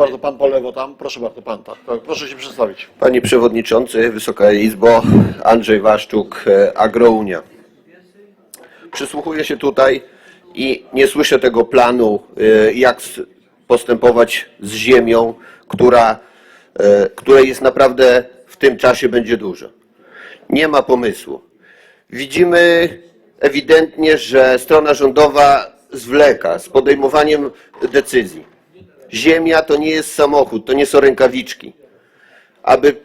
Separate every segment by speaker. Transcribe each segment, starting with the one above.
Speaker 1: bardzo, pan po lewo tam, proszę bardzo, pan tak, proszę się przedstawić.
Speaker 2: Panie Przewodniczący, Wysoka Izbo, Andrzej Waszczuk, e, Agrounia. Przysłuchuję się tutaj i nie słyszę tego planu, e, jak postępować z ziemią, która, e, której jest naprawdę w tym czasie będzie dużo. Nie ma pomysłu. Widzimy ewidentnie, że strona rządowa zwleka z podejmowaniem decyzji. Ziemia to nie jest samochód, to nie są rękawiczki. Aby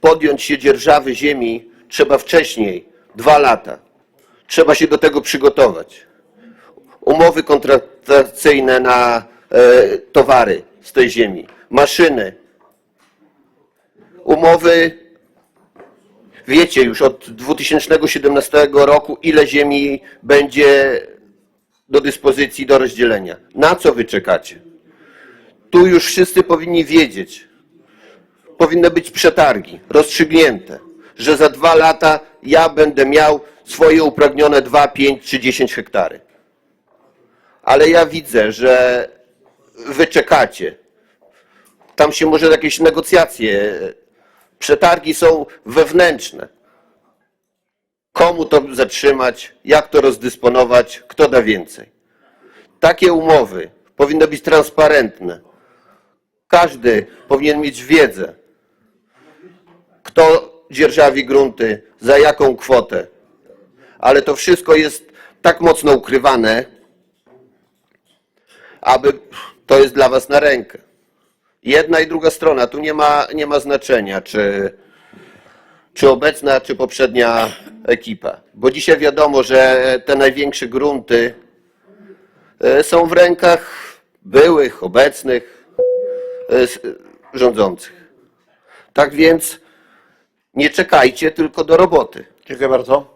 Speaker 2: podjąć się dzierżawy ziemi, trzeba wcześniej, dwa lata. Trzeba się do tego przygotować. Umowy kontraktacyjne na e, towary z tej ziemi, maszyny, umowy. Wiecie już od 2017 roku, ile ziemi będzie do dyspozycji do rozdzielenia. Na co wy czekacie? Tu już wszyscy powinni wiedzieć, powinny być przetargi rozstrzygnięte, że za dwa lata ja będę miał swoje upragnione 2, 5 czy 10 hektary. Ale ja widzę, że wy czekacie. Tam się może jakieś negocjacje. Przetargi są wewnętrzne. Komu to zatrzymać, jak to rozdysponować, kto da więcej. Takie umowy powinny być transparentne. Każdy powinien mieć wiedzę, kto dzierżawi grunty, za jaką kwotę. Ale to wszystko jest tak mocno ukrywane, aby to jest dla Was na rękę. Jedna i druga strona, tu nie ma, nie ma znaczenia, czy, czy obecna, czy poprzednia ekipa. Bo dzisiaj wiadomo, że te największe grunty e, są w rękach byłych, obecnych e, rządzących. Tak więc nie czekajcie tylko do roboty.
Speaker 1: Dziękuję bardzo.